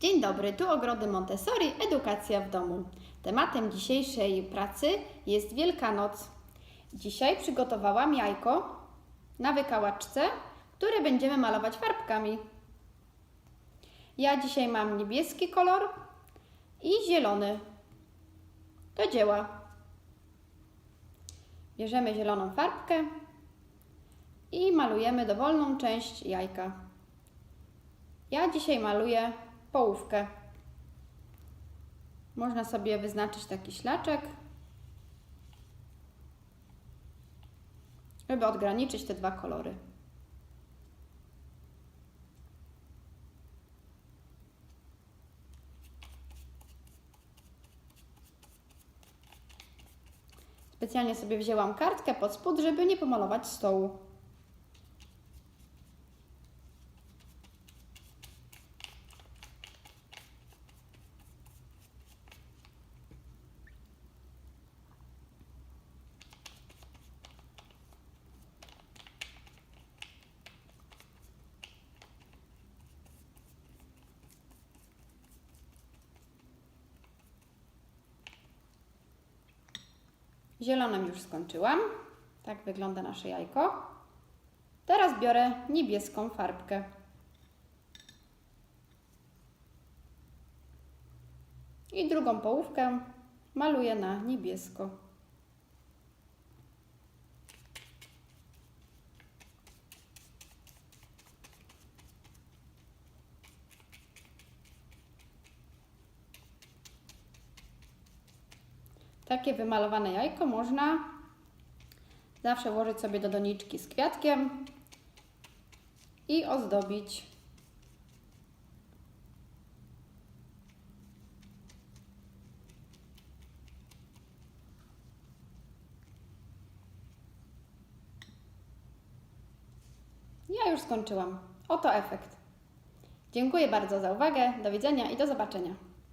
Dzień dobry, tu Ogrody Montessori, edukacja w domu. Tematem dzisiejszej pracy jest Wielkanoc. Dzisiaj przygotowałam jajko na wykałaczce, które będziemy malować farbkami. Ja dzisiaj mam niebieski kolor i zielony. Do dzieła. Bierzemy zieloną farbkę i malujemy dowolną część jajka. Ja dzisiaj maluję połówkę. Można sobie wyznaczyć taki szlaczek, żeby odgraniczyć te dwa kolory. Specjalnie sobie wzięłam kartkę pod spód, żeby nie pomalować stołu. Zielonym już skończyłam. Tak wygląda nasze jajko. Teraz biorę niebieską farbkę. I drugą połówkę maluję na niebiesko. Takie wymalowane jajko można zawsze włożyć sobie do doniczki z kwiatkiem i ozdobić. Ja już skończyłam. Oto efekt. Dziękuję bardzo za uwagę. Do widzenia i do zobaczenia.